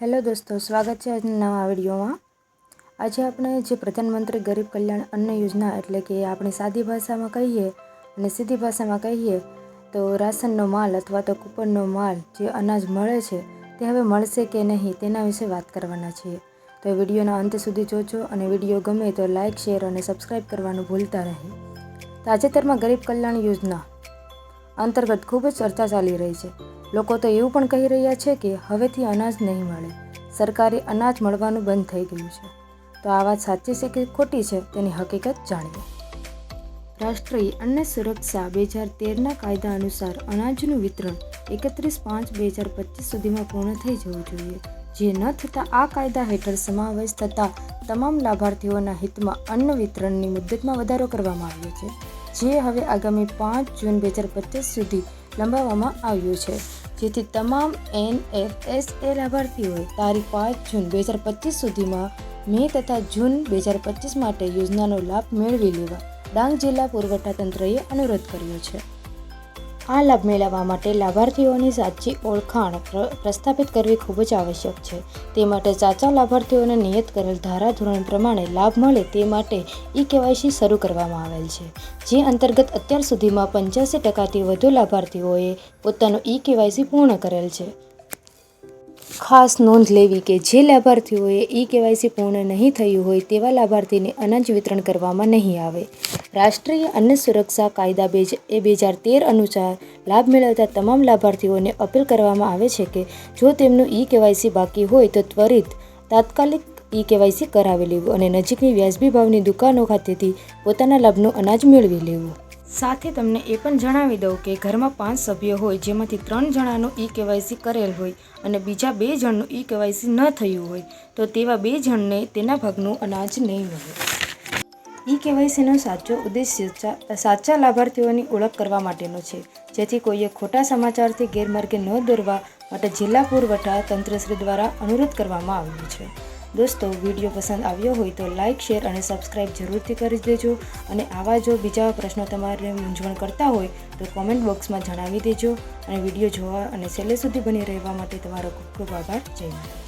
Hello દોસ્તો, સ્વાગત છે આજના નવા વિડીયોમાં. આજે આપણે જે પ્રધાનમંત્રી ગરીબ કલ્યાણ અન્ન યોજના એટલે કે આપણે સાદી ભાષામાં કહીએ અને સીધી ભાષામાં કહીએ તો રાશનનો માલ અથવા તો કૂપનનો માલ જે અનાજ મળે છે તે હવે મળશે કે નહીં તેના વિશે વાત કરવાના છીએ. તો વિડીયોના અંત સુધી જોજો અને વીડિયો ગમે તો લાઇક શેર અને સબસ્ક્રાઈબ કરવાનું ભૂલતા નહીં. તાજેતરમાં ગરીબ કલ્યાણ યોજના અંતર્ગત ખૂબ જ ચર્ચા ચાલી રહી છે. લોકો તો એવું પણ કહી રહ્યા છે કે હવેથી અનાજ નહીં મળે. સરકારી અનાજ મળવાનું બંધ થઈ ગયું છે. તો આ વાત સાચી છે કે ખોટી છે તેની હકીકત જાણીએ. રાષ્ટ્રીય અન્ન સુરક્ષા બે હજાર તેરના કાયદા અનુસાર અનાજનું વિતરણ એકત્રીસ પાંચ બે હજાર પચીસ સુધીમાં પૂર્ણ થઈ જવું જોઈએ. જે ન થતાં આ કાયદા હેઠળ સમાવેશ થતા તમામ લાભાર્થીઓના હિતમાં અન્ન વિતરણની મુદ્દતમાં વધારો કરવામાં આવ્યો છે, જે હવે આગામી પાંચ જૂન બે હજાર પચીસ સુધી લંબાવવામાં આવ્યું છે. જેથી તમામ એન એફ એસ એ લાભાર્થીઓએ તારીખ પાંચ જૂન બે હજાર પચીસ સુધીમાં મે તથા જૂન બે હજાર પચીસ માટે યોજનાનો લાભ મેળવી લેવા ડાંગ જિલ્લા પુરવઠા તંત્રએ અનુરોધ કર્યો છે. આ લાભ મેળવવા માટે લાભાર્થીઓની સાચી ઓળખાણ પ્ર- પ્રસ્થાપિત કરવી ખૂબ જ આવશ્યક છે. તે માટે સાચા લાભાર્થીઓને નિયત કરેલ ધારાધોરણ પ્રમાણે લાભ મળે તે માટે ઈ કેવાયસી શરૂ કરવામાં આવેલ છે. જે અંતર્ગત અત્યાર સુધીમાં પંચ્યાસી ટકાથી વધુ લાભાર્થીઓએ પોતાનું ઈ કેવાયસી પૂર્ણ કરેલ છે. ખાસ નોંધ લેવી કે જે લાભાર્થીઓએ ઈ કેવાયસી પૂર્ણ નહીં થયું હોય તેવા લાભાર્થીને અનાજ વિતરણ કરવામાં નહીં આવે. રાષ્ટ્રીય અન્ન સુરક્ષા કાયદા બે એ બે હજાર તેર અનુસાર લાભ મેળવતા તમામ લાભાર્થીઓને અપીલ કરવામાં આવે છે કે જો તેમનું ઈ કેવાયસી બાકી હોય તો ત્વરિત, તાત્કાલિક ઈ કેવાયસી કરાવી લેવું અને નજીકની વ્યાજબી ભાવની દુકાનો ખાતેથી પોતાના લાભનું અનાજ મેળવી લેવું. સાથે તમને એ પણ જણાવી દઉં કે ઘરમાં પાંચ સભ્યો હોય, જેમાંથી ત્રણ જણાનું ઈ કેવાયસી કરેલ હોય અને બીજા બે જણનું ઈ કેવાયસી ન થયું હોય, તો તેવા બે જણને તેના ભાગનું અનાજ નહીં મળે. ઈ કેવાયસીનો સાચો ઉદ્દેશ્ય સાચા લાભાર્થીઓની ઓળખ કરવા માટેનો છે. જેથી કોઈએ ખોટા સમાચારથી ગેરમાર્ગે ન દોરવા માટે જિલ્લા પુરવઠા તંત્રશ્રી દ્વારા અનુરોધ કરવામાં આવ્યો છે. દોસ્તો, વીડિયો પસંદ આવ્યો હોય તો લાઇક શેર અને સબસ્ક્રાઇબ જરૂરથી કરી દેજો અને આવા જો બીજા પ્રશ્નો તમારે મૂંઝવણ કરતા હોય તો કોમેન્ટ બોક્સમાં જણાવી દેજો અને વીડિયો જોવા અને છેલ્લે સુધી બની રહેવા માટે તમારો ખૂબ ખૂબ આભાર. જય માતા